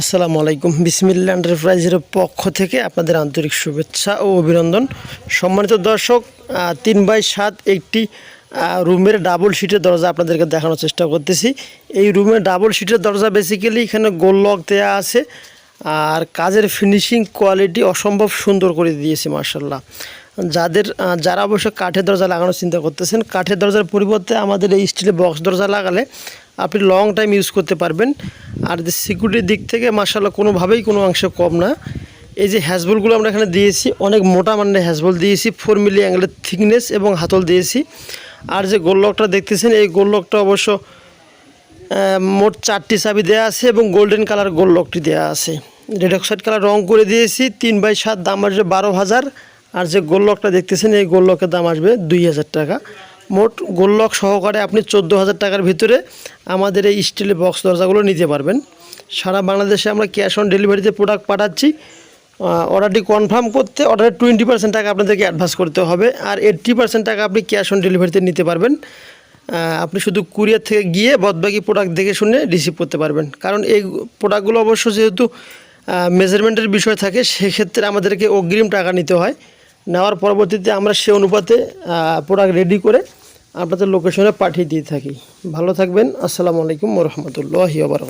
আসসালামু আলাইকুম। বিসমিল্লা এন্টারপ্রাইজের পক্ষ থেকে আপনাদের আন্তরিক শুভেচ্ছা ও অভিনন্দন। সম্মানিত দর্শক তিন বাই সাত একটি রুমের ডাবল সিটের দরজা আপনাদেরকে দেখানোর চেষ্টা করতেছি। এই রুমের ডাবল সিটের দরজা বেসিক্যালি এখানে গোল লক দেওয়া আছে আর কাজের ফিনিশিং কোয়ালিটি অসম্ভব সুন্দর করে দিয়েছে মার্শাল্লাহ যাদের যারা অবশ্য কাঠের দরজা লাগানোর চিন্তা করতেছেন, কাঠের দরজার পরিবর্তে আমাদের এই স্টিলের বক্স দরজা লাগালে আপনি লং টাইম ইউজ করতে পারবেন। আর যে সিকিউরিটির দিক থেকে মার্শাল্লাহ কোনোভাবেই কোনো অংশে কম না। এই যে হ্যাজবলগুলো আমরা এখানে দিয়েছি, অনেক মোটা মানের হ্যাজবল দিয়েছি ফোর মিলি অ্যাঙ্গেলের থিকনেস এবং হাতল দিয়েছি। আর যে গোললকটা দেখতেছেন, এই গোললকটা অবশ্য মোট চারটি চাবি দেওয়া আছে এবং গোল্ডেন কালার গোল লকটি দেওয়া আছে। রেড অক্সাইড কালার রং করে দিয়েছি, তিন বাই সাত, দাম আসবে বারো হাজার। আর যে গোল লকটা দেখতেছেন, এই গোল লকের দাম আসবে দুই হাজার টাকা। মোট গোল্লক সহকারে আপনি চোদ্দ হাজার টাকার ভিতরে আমাদের এই স্টিলের বক্স দরজাগুলো নিতে পারবেন। সারা বাংলাদেশে আমরা ক্যাশ অন ডেলিভারিতে প্রোডাক্ট পাঠাচ্ছি। অর্ডারটি কনফার্ম করতে অর্ডারের টোয়েন্টি পার্সেন্ট টাকা আপনাদেরকে অ্যাডভান্স করতে হবে আর এইট্টি পার্সেন্ট টাকা আপনি ক্যাশ অন ডেলিভারিতে নিতে পারবেন। আপনি শুধু কুরিয়ার থেকে গিয়ে বদবাকি প্রোডাক্ট দেখে শুনে রিসিভ করতে পারবেন। কারণ এই প্রোডাক্টগুলো অবশ্য যেহেতু মেজারমেন্টের বিষয় থাকে, সেক্ষেত্রে আমাদেরকে অগ্রিম টাকা নিতে হয়। নেওয়ার পরবর্তীতে আমরা সে অনুপাতে প্রোডাক্ট রেডি করে আপনাদের লোকেশনে পাঠিয়ে দিয়ে থাকি। ভালো থাকবেন। আসসালামু আলাইকুম রহমতুল্লাহ